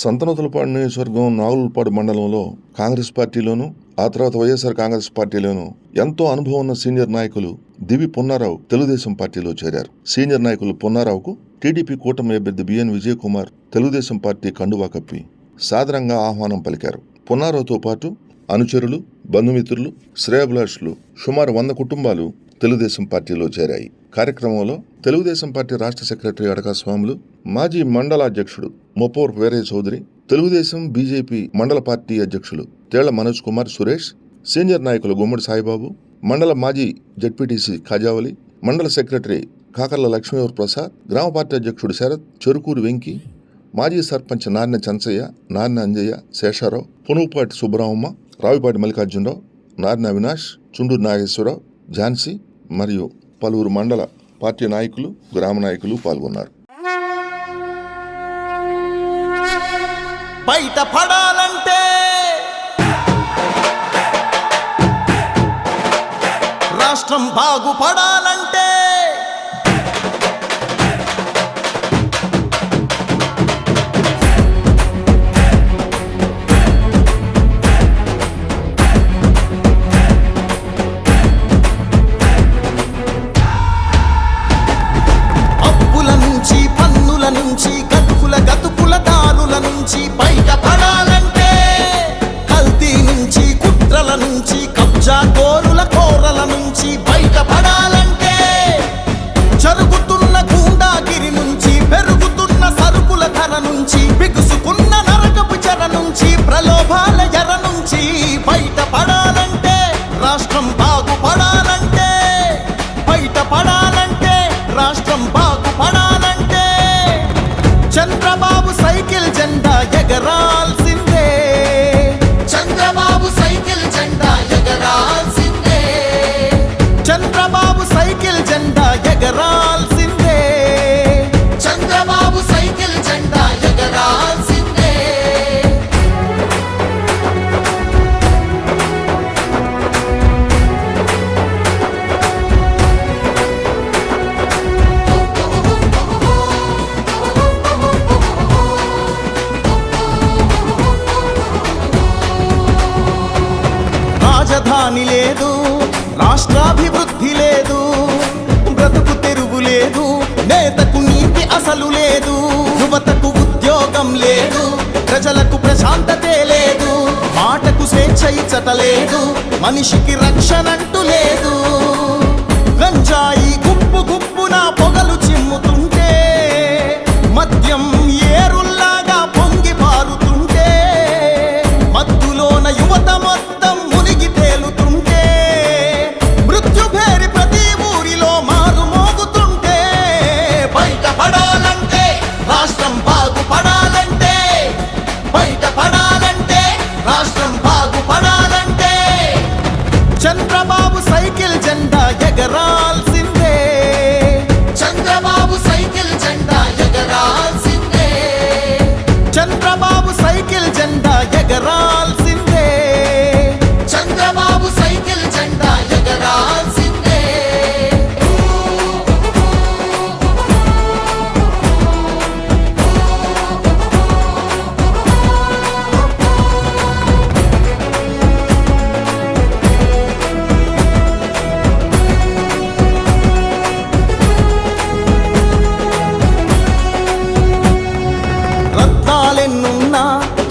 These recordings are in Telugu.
సంతనూతలపాడు నియోజకవర్గం నాగులపాడు మండలంలో కాంగ్రెస్ పార్టీలోను ఆ తర్వాత వైఎస్ఆర్ కాంగ్రెస్ పార్టీలోను ఎంతో అనుభవం ఉన్న సీనియర్ నాయకులు దివి పున్నారావు తెలుగుదేశం పార్టీలో చేరారు. సీనియర్ నాయకులు పున్నారావుకు టీడీపీ కూటమి అభ్యర్థి B N Vijay Kumar Telugu Desam party కండువా కప్పి సాదరంగా ఆహ్వానం పలికారు. పున్నారావుతో పాటు అనుచరులు బంధుమిత్రులు శ్రేయభిలాషులు సుమారు వంద కుటుంబాలు తెలుగుదేశం పార్టీలో చేరాయి. కార్యక్రమంలో తెలుగుదేశం పార్టీ రాష్ట్ర సెక్రటరీ అడకా స్వాములు మాజీ మండల అధ్యక్షుడు మొపోర్ వేరే చౌదరి తెలుగుదేశం బీజేపీ మండల పార్టీ అధ్యక్షులు తేళ్ళ మనోజ్ కుమార్ సురేష్ సీనియర్ నాయకులు గుమ్మడి సాయిబాబు మండల మాజీ జడ్పీటీసీ ఖాజావలి మండల సెక్రటరీ కాకర్ల లక్ష్మీవర్ ప్రసాద్ గ్రామ పార్టీ అధ్యక్షుడు శరత్ చెరుకూరు వెంకి మాజీ సర్పంచ్ నారిన చంచయ్య నారిన అంజయ్య శేషారావు పునుపాటి సుబ్బరామమ్మ రావిపాటి మల్లికార్జునరావు నారిన అవినాష్ చుండూరు నాగేశ్వరరావు ఝాన్సీ మరియు పలువురు మండల పార్టీ నాయకులు గ్రామ నాయకులు పాల్గొన్నారు. బయట పడాలంటే రాష్ట్రం బాగుపడాలంటే లేదు మనిషికి రక్షణంటూ లేదు. గంజాయి గుప్పు గుప్పున పొగలు చిమ్ముతూ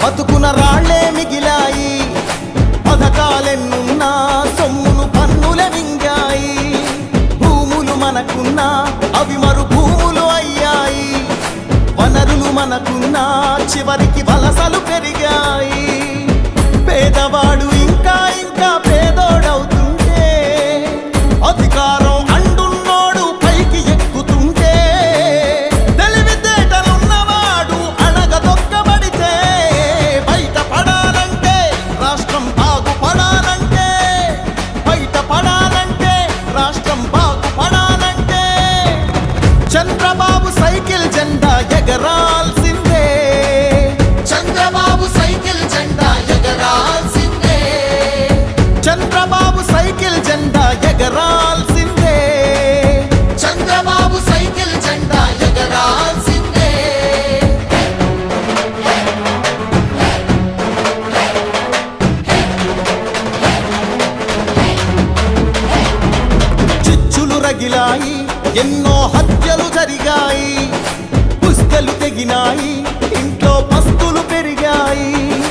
బతుకున రాళ్ళే మిగిలాయి. పథకాలెన్నున్నా సొమ్మును పన్నుల మింగాయి. భూములు మనకున్నా అవి మరు భూములు అయ్యాయి. వనరులు మనకున్నా చివరికి వలసలు పెరిగాయి. పేదవాడు తగిలాయి. ఎన్నో హత్యలు జరిగాయి. పుస్తలు తెగినాయి. ఇంట్లో పస్తులు పెరిగాయి.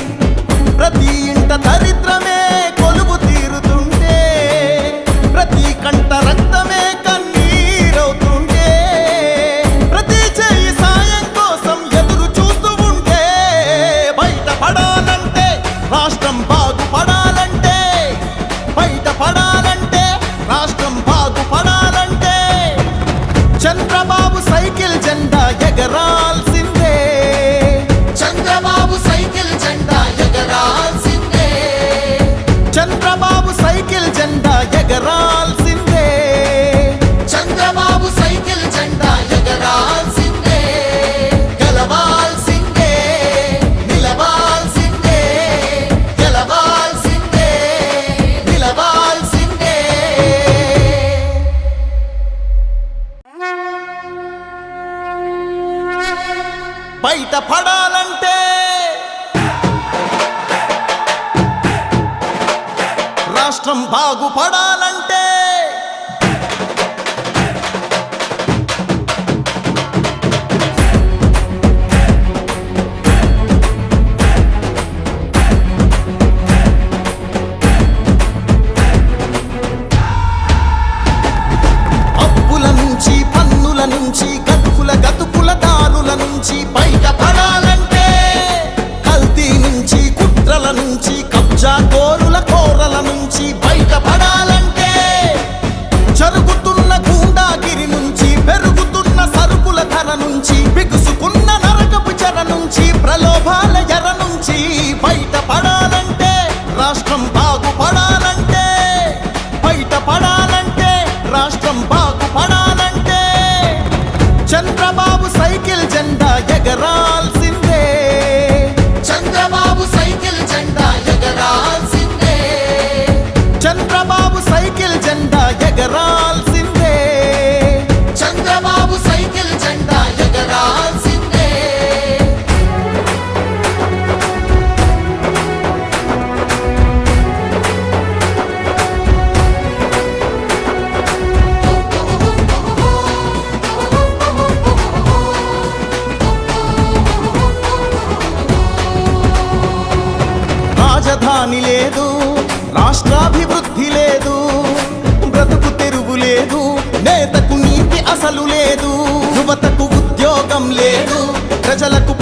ప్రతి ఇంట దరిద్రమే రాష్ట్రం బాగుపడాలని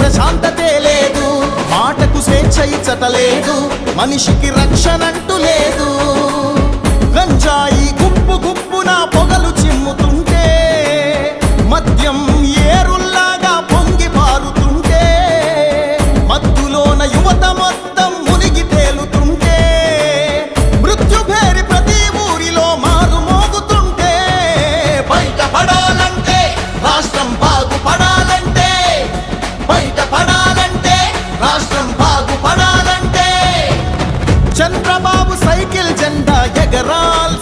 ప్రశాంతతే లేదు. మాటకు స్వేచ్ఛ ఇచ్చట లేదు మనిషికి రక్షణంటూ లేదు. గంజాయి గుప్పు నా పొగ చంద్రబాబు సైకిల్ జెండా ఎగరాల్.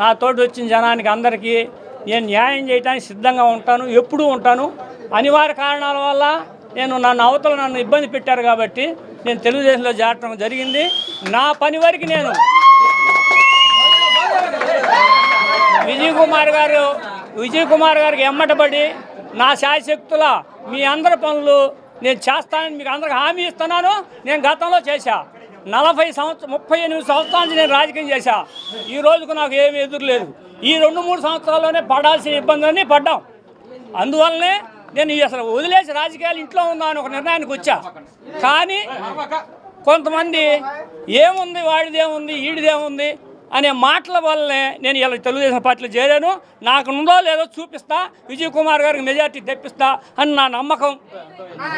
నా తోటి వచ్చిన జనానికి అందరికీ నేను న్యాయం చేయడానికి సిద్ధంగా ఉంటాను ఎప్పుడూ ఉంటాను. అనివార్య కారణాల వల్ల నేను నన్ను అవతల నన్ను ఇబ్బంది పెట్టారు కాబట్టి నేను తెలుగుదేశంలో చేరటం జరిగింది. నా పని వరకు నేను విజయ్ కుమార్ గారు విజయ్ కుమార్ గారికి ఎమ్మటబడి నా శాయశక్తుల మీ అందరి పనులు నేను చేస్తానని మీకు అందరికి హామీ ఇస్తున్నాను. నేను గతంలో చేశా. నలభై సంవత్సరం ముప్పై ఎనిమిది సంవత్సరాల నుంచి నేను రాజకీయం చేశా. ఈ రోజుకు నాకు ఏమి ఎదురు లేదు ఈ రెండు మూడు సంవత్సరాల్లోనే పడాల్సిన ఇబ్బందులన్నీ పడ్డాం. అందువల్లనే నేను అసలు వదిలేసి రాజకీయాలు ఇంట్లో ఉందా అని ఒక నిర్ణయానికి వచ్చా. కానీ కొంతమంది ఏముంది వాడిదేముంది ఈడిదేముంది అనే మాటల వల్లనే నేను ఇలా తెలుగుదేశం పార్టీలో చేరాను. నాకు ఉందో లేదో చూపిస్తా విజయ్ కుమార్ గారికి మెజార్టీ తెప్పిస్తా అని నా నమ్మకం.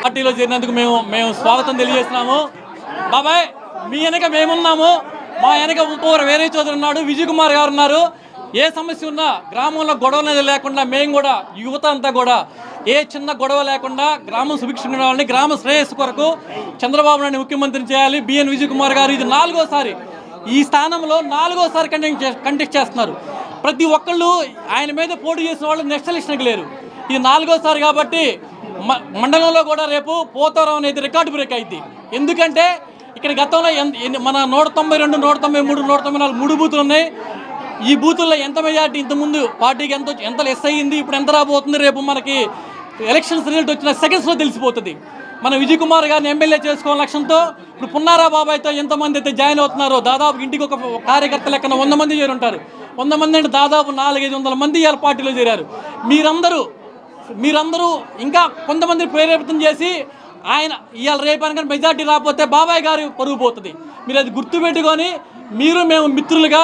పార్టీలో చేరినందుకు మేము మేము స్వాగతం తెలియజేస్తున్నాము. బాబాయ్! మీ వెనక మేమున్నాము. మా వెనక ఇంకొకరు వేరే చోదరు ఉన్నాడు విజయ్ కుమార్ గారు ఉన్నారు. ఏ సమస్య ఉన్నా గ్రామంలో గొడవ అనేది లేకుండా మేము కూడా యువత అంతా కూడా ఏ చిన్న గొడవ లేకుండా గ్రామం సుభిక్షంగా ఉండాలని గ్రామ శ్రేయస్సు కొరకు చంద్రబాబు నాయుడు ముఖ్యమంత్రిని చేయాలి బిఎన్ విజయ్ కుమార్ గారు. ఇది నాలుగోసారి. ఈ స్థానంలో నాలుగోసారి కంటెక్ట్ చే- కంటెక్ట్ చేస్తున్నారు. ప్రతి ఒక్కళ్ళు ఆయన మీద పోటీ చేసిన వాళ్ళు నెక్స్ట్ ఎలక్షన్కి లేరు. ఇది నాలుగోసారి కాబట్టి మ- మండలంలో కూడా రేపు పోతారం అనేది రికార్డు బ్రేక్ అయింది ఎందుకంటే ఇక్కడ గతంలో ఎంత- మన నూట తొంభై రెండు నూట తొంభై మూడు నూట తొంభై నాలుగు మూడు బూతులు ఉన్నాయి. ఈ బూతుల్లో ఎంత మెజార్టీ ఇంతకుముందు పార్టీకి ఎంత ఎంత లెస్ అయ్యింది ఇప్పుడు ఎంత రాబోతుంది? రేపు మనకి ఎలక్షన్స్ రిజల్ట్ వచ్చిన సెకండ్స్లో తెలిసిపోతుంది. మన విజయ్ కుమార్ గారిని ఎమ్మెల్యే చేసుకోవాల లక్ష్యంతో ఇప్పుడు పున్నారా బాబాయ్తో ఎంతమంది అయితే జాయిన్ అవుతున్నారో దాదాపు ఇంటికి ఒక కార్యకర్త లెక్కన వంద మంది చేరుంటారు వంద మంది అంటే దాదాపు నాలుగైదు వందల మంది ఇవాళ పార్టీలో చేరారు. మీరందరూ మీరందరూ ఇంకా కొంతమంది ప్రేరేపితం చేసి ఆయన ఇవాళ రేపని కానీ మెజార్టీ రాకపోతే బాబాయ్ గారి పరుగు పోతుంది. మీరు అది గుర్తుపెట్టుకొని మీరు మేము మిత్రులుగా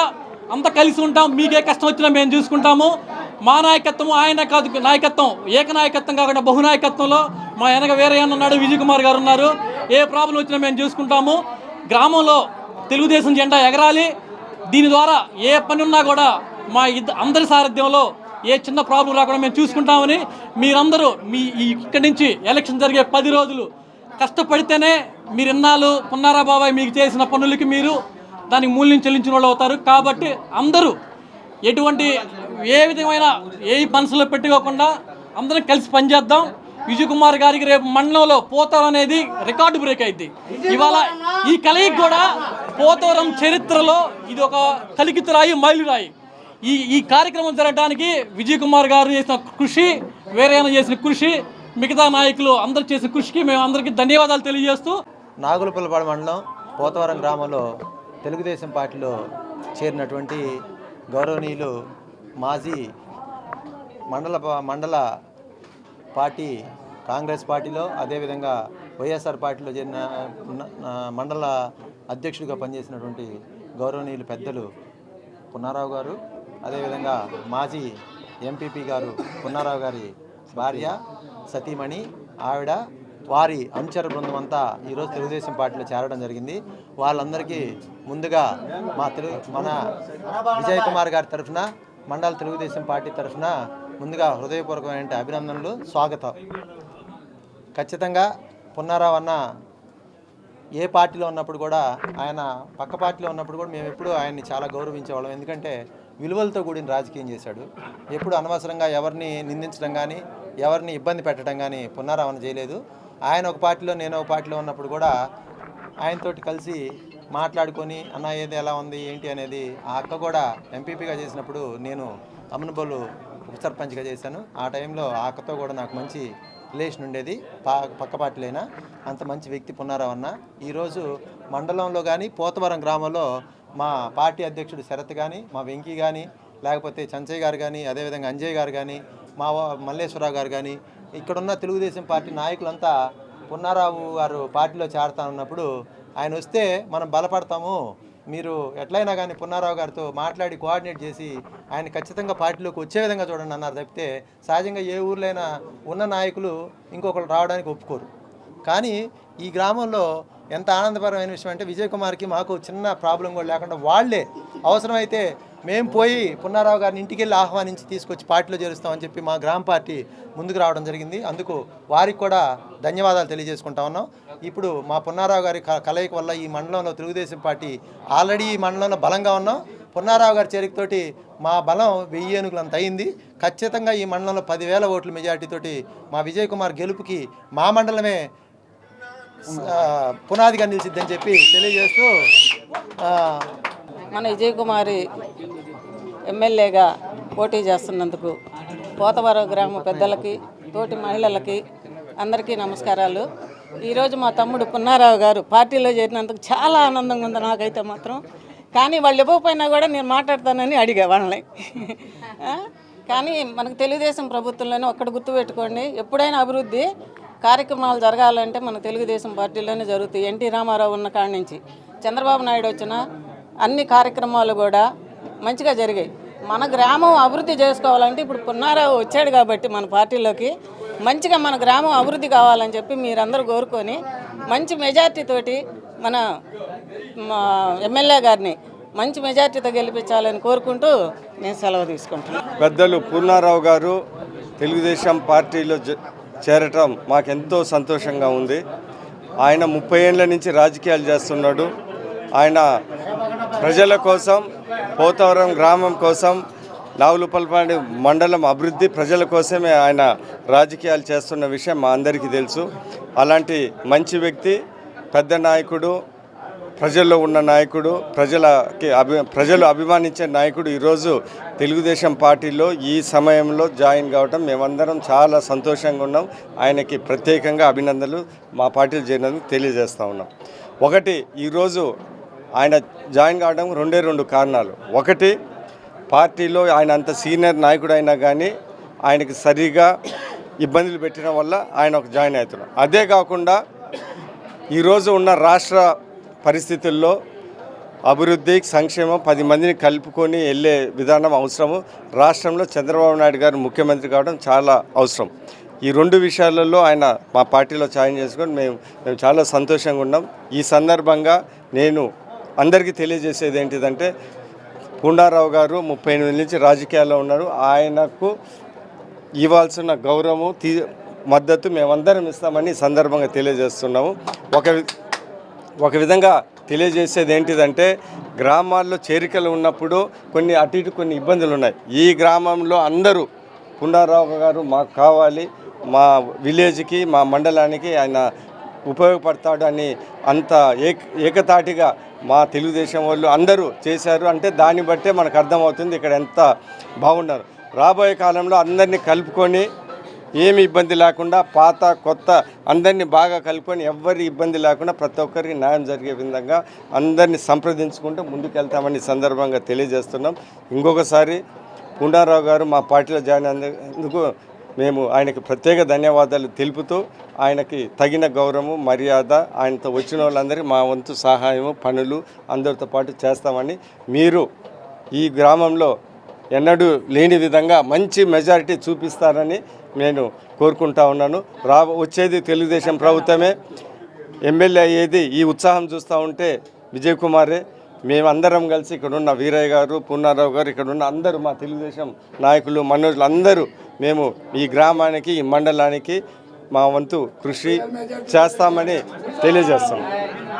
అంతా కలిసి ఉంటాం మీకే కష్టం వచ్చినా మేము చూసుకుంటాము. మా నాయకత్వం ఆయన కాదు నాయకత్వం ఏక నాయకత్వం కాకుండా బహునాయకత్వంలో మా వెనక వేరే ఉన్నాడు విజయ్ కుమార్ గారు ఉన్నారు. ఏ ప్రాబ్లం వచ్చినా మేము చూసుకుంటాము. గ్రామంలో తెలుగుదేశం జెండా ఎగరాలి. దీని ద్వారా ఏ పని ఉన్నా కూడా మా ఇద్ద అందరి సారథ్యంలో ఏ చిన్న ప్రాబ్లం రాకుండా మేము చూసుకుంటామని మీరందరూ మీ ఇక్కడి నుంచి ఎలక్షన్ జరిగే పది రోజులు కష్టపడితేనే మీరు ఇన్నాళ్ళు పున్నారా బాబాయ్ మీకు చేసిన పనులకి మీరు దానికి మూల్యం చెల్లించిన వాళ్ళు అవుతారు. కాబట్టి అందరూ ఎటువంటి ఏ విధమైన ఏ మనసులో పెట్టుకోకుండా అందరం కలిసి పనిచేద్దాం. విజయ్ కుమార్ గారికి రేపు మండలంలో పోతారం అనేది రికార్డు బ్రేక్ అయింది ఇవాళ ఈ కలయిక కూడా పోతవరం చరిత్రలో ఇది ఒక కలికితురాయి మైలురాయి. ఈ ఈ కార్యక్రమం జరగడానికి విజయ్ కుమార్ గారు చేసిన కృషి వేరేనా చేసిన కృషి మిగతా నాయకులు అందరు చేసిన కృషికి మేము అందరికీ ధన్యవాదాలు తెలియజేస్తూ నాగులపల్లపాడు మండలం పోతవరం గ్రామంలో తెలుగుదేశం పార్టీలో చేరినటువంటి గౌరవనీయులు మాజీ మండల ప- మండల పార్టీ కాంగ్రెస్ పార్టీలో అదేవిధంగా వైఎస్ఆర్ పార్టీలో చేరిన మండల అధ్యక్షుడిగా పనిచేసినటువంటి గౌరవనీయులు పెద్దలు పున్నారావు గారు అదేవిధంగా మాజీ ఎంపీపీ గారు పున్నారావు గారి భార్య సతీమణి ఆవిడ వారి అనుచర బృందం అంతా ఈరోజు తెలుగుదేశం పార్టీలో చేరడం జరిగింది. వాళ్ళందరికీ ముందుగా మా తెలుగు మన విజయ్ కుమార్ గారి తరఫున మండల తెలుగుదేశం పార్టీ తరఫున ముందుగా హృదయపూర్వకమైన అభినందనలు స్వాగతం. ఖచ్చితంగా పున్నారావు అన్న ఏ పార్టీలో ఉన్నప్పుడు కూడా ఆయన పక్క పార్టీలో ఉన్నప్పుడు కూడా మేము ఎప్పుడూ ఆయన్ని చాలా గౌరవించేవాళ్ళం. ఎందుకంటే విలువలతో కూడిన రాజకీయం చేశాడు. ఎప్పుడు అనవసరంగా ఎవరిని నిందించడం కానీ ఎవరిని ఇబ్బంది పెట్టడం కానీ పునరావణ చేయలేదు. ఆయన ఒక పార్టీలో నేను ఒక పార్టీలో ఉన్నప్పుడు కూడా ఆయనతోటి కలిసి మాట్లాడుకొని అన్న ఏది ఎలా ఉంది ఏంటి? అనేది ఆ అక్క కూడా ఎంపీపీగా చేసినప్పుడు నేను అమ్మనబోలు ఉప సర్పంచ్గా చేశాను. ఆ టైంలో ఆ అక్కతో కూడా నాకు మంచి రిలేషన్ ఉండేది. పా పక్క పార్టీలైనా అంత మంచి వ్యక్తి పున్నారావన్న ఈరోజు మండలంలో కానీ పోతవరం గ్రామంలో మా పార్టీ అధ్యక్షుడు శరత్ కానీ మా వెంకీ కానీ లేకపోతే చంచయ్య గారు కానీ అదేవిధంగా అంజయ్ గారు కానీ మా మల్లేశ్వరరావు గారు కానీ ఇక్కడున్న తెలుగుదేశం పార్టీ నాయకులంతా పున్నారావు గారు పార్టీలో చేరతా ఉన్నప్పుడు ఆయన వస్తే మనం బలపడతాము. మీరు ఎట్లయినా కానీ పున్నారావు గారితో మాట్లాడి కోఆర్డినేట్ చేసి ఆయన ఖచ్చితంగా పార్టీలోకి వచ్చే విధంగా చూడండి అన్నారు. తప్పితే సహజంగా ఏ ఊర్లైనా ఉన్న నాయకులు ఇంకొకరు రావడానికి ఒప్పుకోరు. కానీ ఈ గ్రామంలో ఎంత ఆనందపరమైన విషయం అంటే విజయ్ కుమార్కి మాకు చిన్న ప్రాబ్లం కూడా లేకుండా వాళ్ళే అవసరమైతే మేము పోయి పున్నారావు గారిని ఇంటికి వెళ్ళి ఆహ్వానించి తీసుకొచ్చి పార్టీలో చేరుస్తామని చెప్పి మా గ్రామ పార్టీ ముందుకు రావడం జరిగింది. అందుకు వారికి కూడా ధన్యవాదాలు తెలియజేసుకుంటా ఉన్నాం. ఇప్పుడు మా పున్నారావు గారి కలయిక వల్ల ఈ మండలంలో తెలుగుదేశం పార్టీ ఆల్రెడీ ఈ మండలంలో బలంగా ఉన్నాం. పున్నారావు గారి చేరికతోటి మా బలం వెయ్యి ఏనుగులంత అయింది. ఖచ్చితంగా ఈ మండలంలో పదివేల ఓట్ల మెజార్టీతోటి మా విజయ్ కుమార్ గెలుపుకి మా మండలమే పునాదిగా నిలిచిద్దని చెప్పి తెలియజేస్తూ మన విజయ్ కుమారి ఎమ్మెల్యేగా పోటీ చేస్తున్నందుకు పోతవరం గ్రామ పెద్దలకి తోటి మహిళలకి అందరికీ నమస్కారాలు. ఈరోజు మా తమ్ముడు పున్నారావు గారు పార్టీలో చేరినందుకు చాలా ఆనందంగా ఉంది నాకైతే మాత్రం. కానీ వాళ్ళు ఇవ్వకపోయినా కూడా నేను మాట్లాడతానని అడిగా వాళ్ళని. కానీ మనకు తెలుగుదేశం ప్రభుత్వంలోనే ఒక్కడ గుర్తుపెట్టుకోండి ఎప్పుడైనా అభివృద్ధి కార్యక్రమాలు జరగాలంటే మన తెలుగుదేశం పార్టీలోనే జరుగుతాయి. ఎన్టీ రామారావు ఉన్న కాడి నుంచి చంద్రబాబు నాయుడు వచ్చిన అన్ని కార్యక్రమాలు కూడా మంచిగా జరిగాయి. మన గ్రామం అభివృద్ధి చేసుకోవాలంటే ఇప్పుడు పున్నారావు వచ్చాడు కాబట్టి మన పార్టీలోకి మంచిగా మన గ్రామం అభివృద్ధి కావాలని చెప్పి మీరందరూ కోరుకొని మంచి మెజార్టీతోటి మన మా ఎమ్మెల్యే గారిని మంచి మెజార్టీతో గెలిపించాలని కోరుకుంటూ నేను సెలవు తీసుకుంటున్నాను. పెద్దలు పూర్ణారావు గారు తెలుగుదేశం పార్టీలో చేరటం మాకెంతో సంతోషంగా ఉంది. ఆయన ముప్పై ఏళ్ళ నుంచి రాజకీయాలు చేస్తున్నాడు. ఆయన ప్రజల కోసం పోతవరం గ్రామం కోసం నావులుపల్పాడి మండలం అభివృద్ధి ప్రజల కోసమే ఆయన రాజకీయాలు చేస్తున్న విషయం మా అందరికీ తెలుసు. అలాంటి మంచి వ్యక్తి పెద్ద నాయకుడు ప్రజల్లో ఉన్న నాయకుడు ప్రజలకి అభి ప్రజలు అభిమానించే నాయకుడు ఈరోజు తెలుగుదేశం పార్టీలో ఈ సమయంలో జాయిన్ కావటం మేమందరం చాలా సంతోషంగా ఉన్నాం. ఆయనకి ప్రత్యేకంగా అభినందనలు మా పార్టీలో చేరినందుకు తెలియజేస్తూ ఉన్నాం. ఒకటి ఈరోజు ఆయన జాయిన్ కావడం రెండే రెండు కారణాలు. ఒకటి పార్టీలో ఆయన అంత సీనియర్ నాయకుడు అయినా కానీ ఆయనకి సరిగా ఇబ్బందులు పెట్టడం వల్ల ఆయన ఒక జాయిన్ అవుతున్నాడు అదే కాకుండా ఈరోజు ఉన్న రాష్ట్ర పరిస్థితుల్లో అభివృద్ధి సంక్షేమం పది మందిని కలుపుకొని వెళ్ళే విధానం అవసరము. రాష్ట్రంలో చంద్రబాబు నాయుడు గారు ముఖ్యమంత్రి కావడం చాలా అవసరం. ఈ రెండు విషయాలలో ఆయన మా పార్టీలో జాయిన్ చేసుకొని మేము మేము చాలా సంతోషంగా ఉన్నాం. ఈ సందర్భంగా నేను అందరికీ తెలియజేసేది ఏంటిదంటే పూండారావు గారు ముప్పై ఎనిమిది నుంచి రాజకీయాల్లో ఉన్నారు. ఆయనకు ఇవ్వాల్సిన గౌరవం తీ మద్దతు మేమందరం ఇస్తామని సందర్భంగా తెలియజేస్తున్నాము. ఒక ఒక విధంగా తెలియజేసేది ఏంటిదంటే గ్రామాల్లో చేరికలు ఉన్నప్పుడు కొన్ని అటు ఇటు కొన్ని ఇబ్బందులు ఉన్నాయి ఈ గ్రామంలో అందరూ పుండారావు గారు మాకు కావాలి మా విలేజ్కి మా మండలానికి ఆయన ఉపయోగపడతాడు అని అంత ఏక ఏకతాటిగా మా తెలుగుదేశం వాళ్ళు అందరూ చేశారు. అంటే దాన్ని బట్టే మనకు అర్థమవుతుంది ఇక్కడ ఎంత బాగున్నారు. రాబోయే కాలంలో అందరినీ కలుపుకొని ఏమి ఇబ్బంది లేకుండా పాత కొత్త అందరినీ బాగా కలుపుకొని ఎవరి ఇబ్బంది లేకుండా ప్రతి ఒక్కరికి న్యాయం జరిగే విధంగా అందరినీ సంప్రదించుకుంటూ ముందుకెళ్తామని సందర్భంగా తెలియజేస్తున్నాం. ఇంకొకసారి పుండారావు గారు మా పార్టీలో జాయిన్ అయినందుకు మేము ఆయనకి ప్రత్యేక ధన్యవాదాలు తెలుపుతూ ఆయనకి తగిన గౌరవం మర్యాద ఆయనతో వచ్చిన వాళ్ళందరికీ మా వంతు సహాయము పనులు అందరితో పాటు చేస్తామని మీరు ఈ గ్రామంలో ఎన్నడూ లేని విధంగా మంచి మెజారిటీ చూపిస్తారని నేను కోరుకుంటా ఉన్నాను. రా వచ్చేది తెలుగుదేశం ప్రభుత్వమే. ఎమ్మెల్యే అయ్యేది ఈ ఉత్సాహం చూస్తూ ఉంటే విజయ్ కుమారే. మేమందరం కలిసి ఇక్కడున్న వీరయ్య గారు పున్నారావు గారు ఇక్కడ ఉన్న అందరూ మా తెలుగుదేశం నాయకులు మనోజులు అందరూ మేము ఈ గ్రామానికి ఈ మండలానికి మా వంతు కృషి చేస్తామని తెలియజేస్తాం.